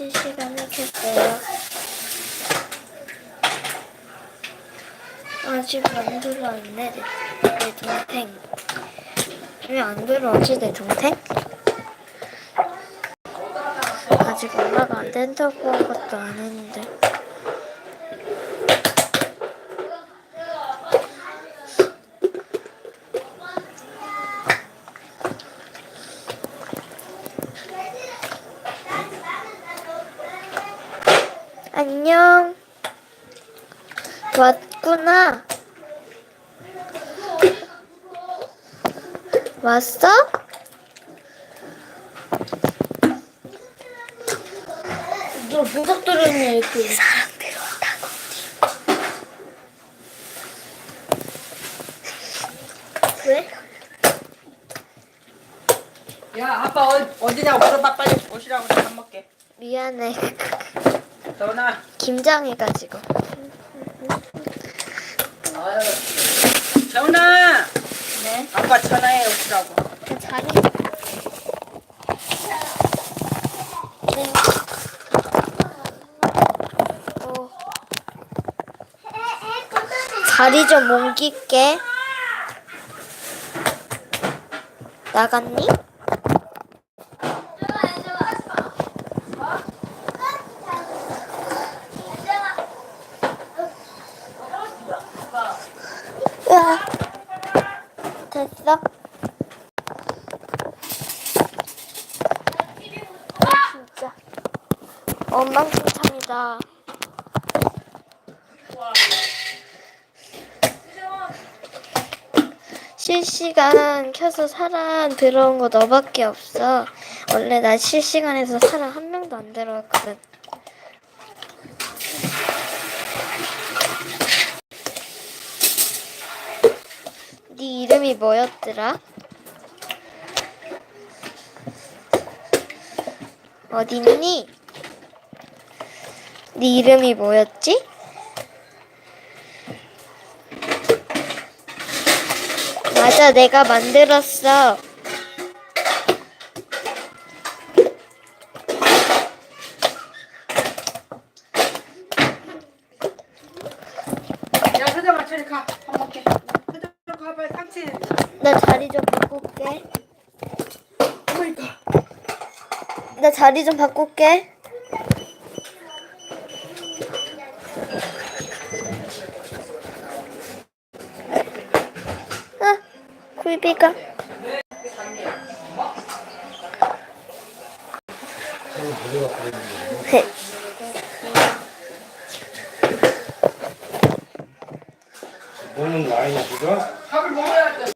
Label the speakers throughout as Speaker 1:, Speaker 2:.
Speaker 1: 실시간을 켰어요. 아직 안 들어왔네, 내, 내 동생. 왜 안 들어오지, 내 동생? 아직 엄마가 안 된다고 한 것도 안 했는데. 안녕. 왔구나. 왔어?
Speaker 2: 너 들었네 이렇게.
Speaker 1: 사람들 온다고. 왜?
Speaker 3: 야 아빠 어, 어디냐고 물어봐 빨리 오시라고 밥 먹게
Speaker 1: 미안해.
Speaker 3: 전화
Speaker 1: 김장해가지고.
Speaker 3: 아유 전화
Speaker 1: 네.
Speaker 3: 아빠 전화해 오시라고
Speaker 1: 그 자리. 네. 어. 자리 좀 옮길게. 나갔니? 됐어? 아, 진짜 엉망진창이다. 실시간 켜서 사람 들어온 거 너밖에 없어. 원래 나 실시간에서 사람 한 명도 안 들어왔거든. 네 이름이 뭐였더라? 어딨니? 네 이름이 뭐였지? 맞아, 내가 만들었어.
Speaker 3: 야 서정아 저리 가 밥 먹게 서정 상치
Speaker 1: 나 자리 좀 바꿀게.
Speaker 3: 어머니까
Speaker 1: 나 자리 좀 바꿀게. 아, 굴비가. 네.
Speaker 4: 먹는 거 아니야 지금?
Speaker 3: 밥을 먹어야 돼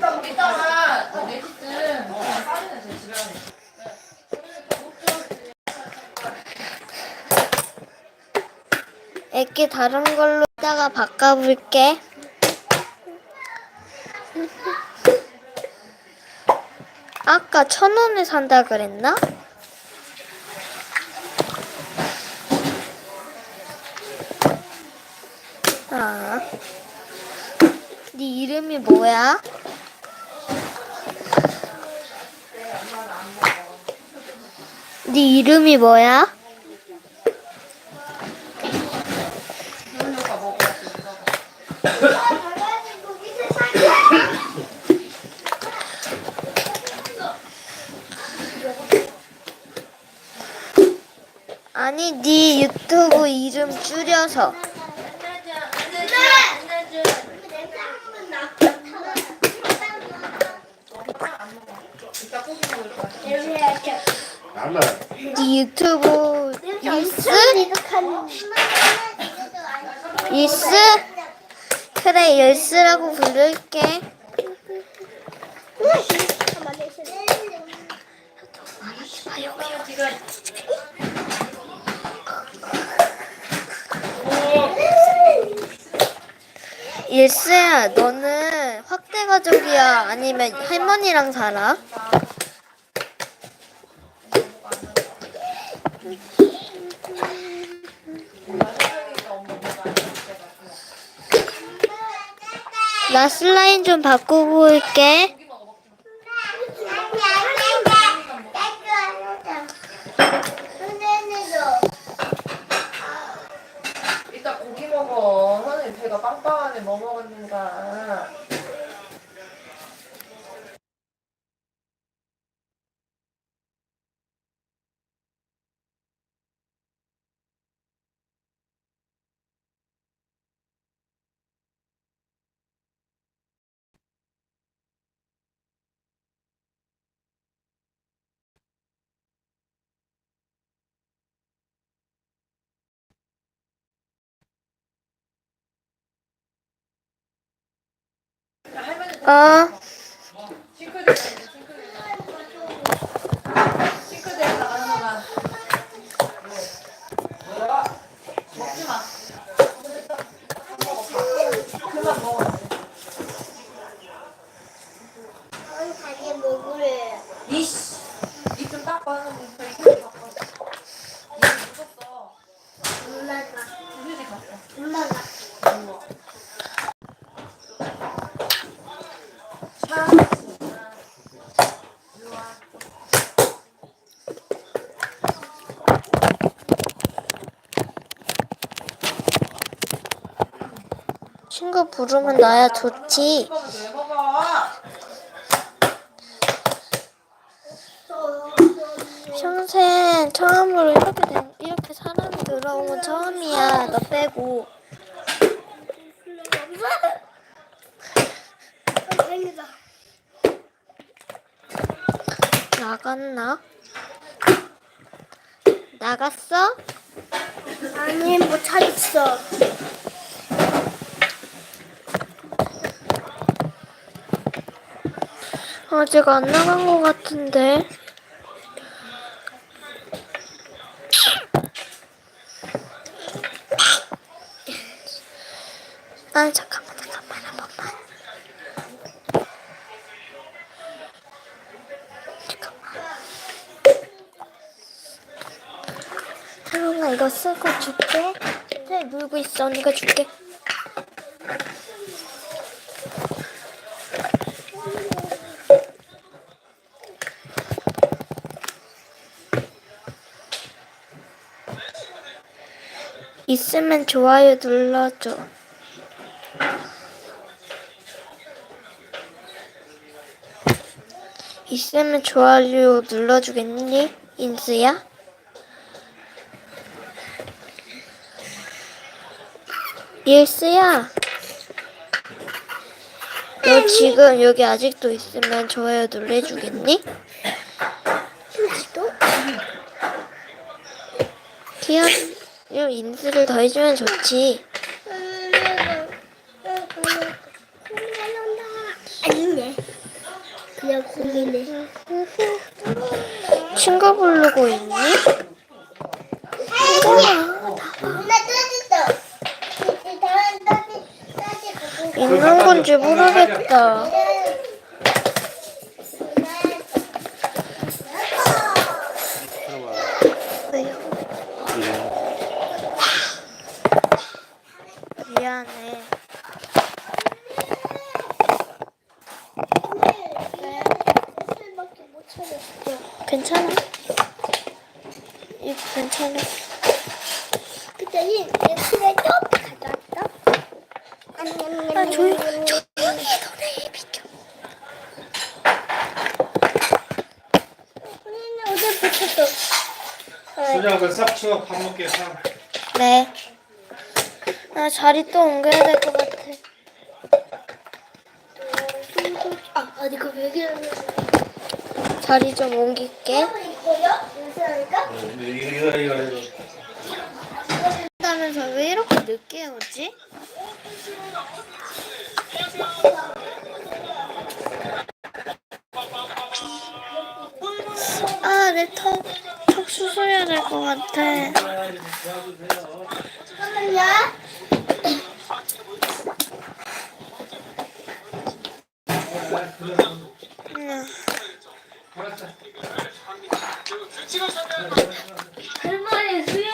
Speaker 1: 애기 다른 걸로 이따가 바꿔볼게. 아까 천 원에 산다 그랬나? 아, 네 이름이 뭐야? 네 이름이 뭐야? 아니 네 유튜브 이름 줄여서.
Speaker 4: 아
Speaker 1: 유튜브 일스? 일스? 그래 일스라고 부를게 일스야 너는 확대 가족이야 아니면 할머니랑 살아? 나 슬라임 좀 바꾸고 올게.
Speaker 3: 이거 빵빵하네 뭐 먹었는가.
Speaker 1: 어,
Speaker 3: 싱크대에 싱크대에 싱크대에다가 하나만. 먹지 마. 그만 먹어.
Speaker 2: 아니 자기 먹으래.
Speaker 3: 이씨. 입좀 닦고 하는데 저희 입좀 닦고. 입 묻었어.
Speaker 2: 엄마가
Speaker 3: 우리 갔어.
Speaker 2: 엄마가
Speaker 1: 친구 부르면 나야 좋지. 평생 처음으로 이렇게 된, 이렇게 사람이 들어온 건 처음이야. 너 빼고. 나갔나? 나갔어?
Speaker 2: 아니 뭐 찾았어.
Speaker 1: 아직 안 나간 것 같은데. 아 잠깐만 잠깐만 한 번만. 잠깐만. 태영아 이거 쓰고 줄게. 네 놀고 있어 언니가 줄게. 있으면 좋아요 눌러줘. 있으면 좋아요 눌러주겠니? 인스야? 일스야. 너 지금 여기 아직도 있으면 좋아요 눌러주겠니? 또? 귀여 워. 인스를 더 해주면 좋지.
Speaker 2: 아니네. 그냥 공이네.
Speaker 1: 친구 부르고 있니? 있는 건지 모르겠다. 왜요? 미안해.
Speaker 2: 밖에 못 찾았어.
Speaker 1: 괜찮아? 이거 괜찮아?
Speaker 2: 그때는 엑스를 좀 가져왔어.
Speaker 1: 아, 조용, 조용히 해, 너네 비켜.
Speaker 2: 우리는 어제 붙였어.
Speaker 4: 소장 그싹 치워 밥 먹게 싹.
Speaker 1: 네. 아, 자리 또 옮겨야 될 것 같아.
Speaker 2: 아, 어디 그 베개를
Speaker 1: 자리 좀 옮길게.
Speaker 2: 이거요? 연습하니까?
Speaker 4: 이거 이거 이거 이거.
Speaker 1: 늦게 오지? 아, 내 턱, 턱 수술해야 될 것 같아.
Speaker 2: 잠깐만요.
Speaker 1: 음.
Speaker 2: 할머니 먹어요?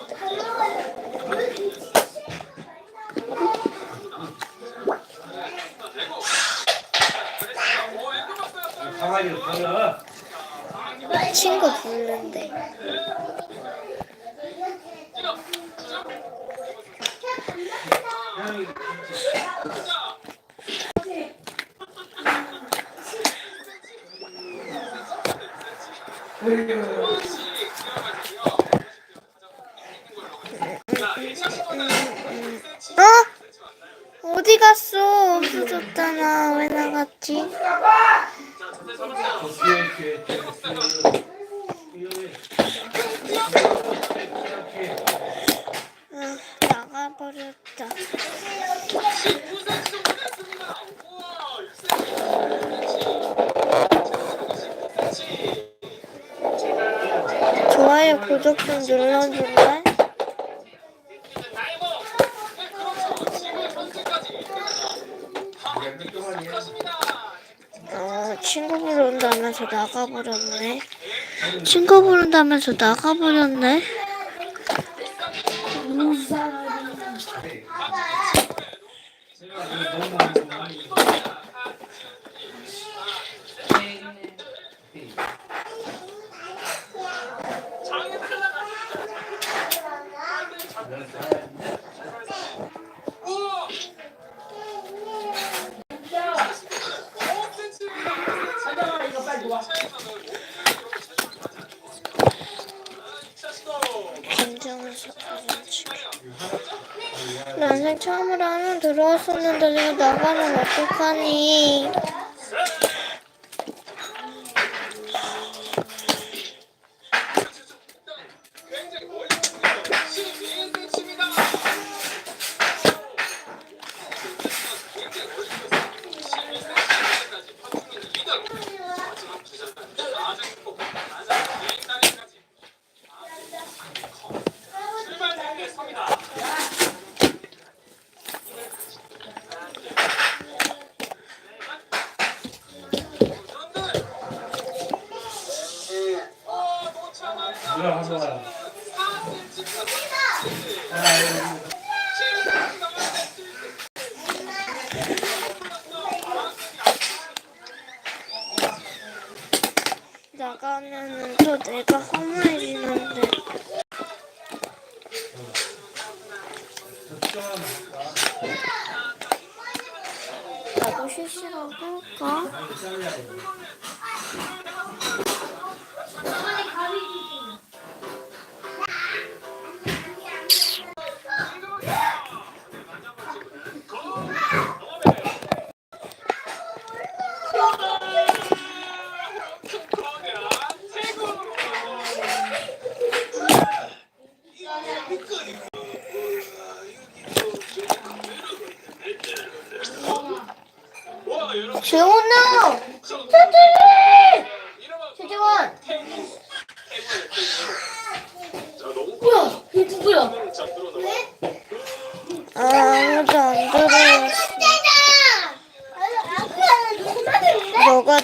Speaker 1: 친 좋아요, 구독 좀 눌러줄래? 어, 친구 부른다면서 나가버렸네. 친구 부른다면서 나가버렸네. 김정수 사진 찍기. 난생 처음으로 한명 들어왔었는데 내가 나가면 어떡하니? 실시간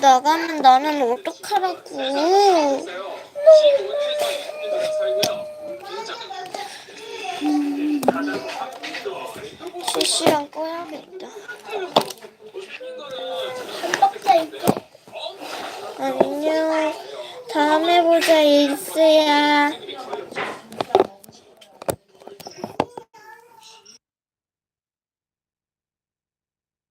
Speaker 1: 나가면 나는 어떡하라고. 실시간 꺼야겠다. 안녕. 다음에 보자, 일스야.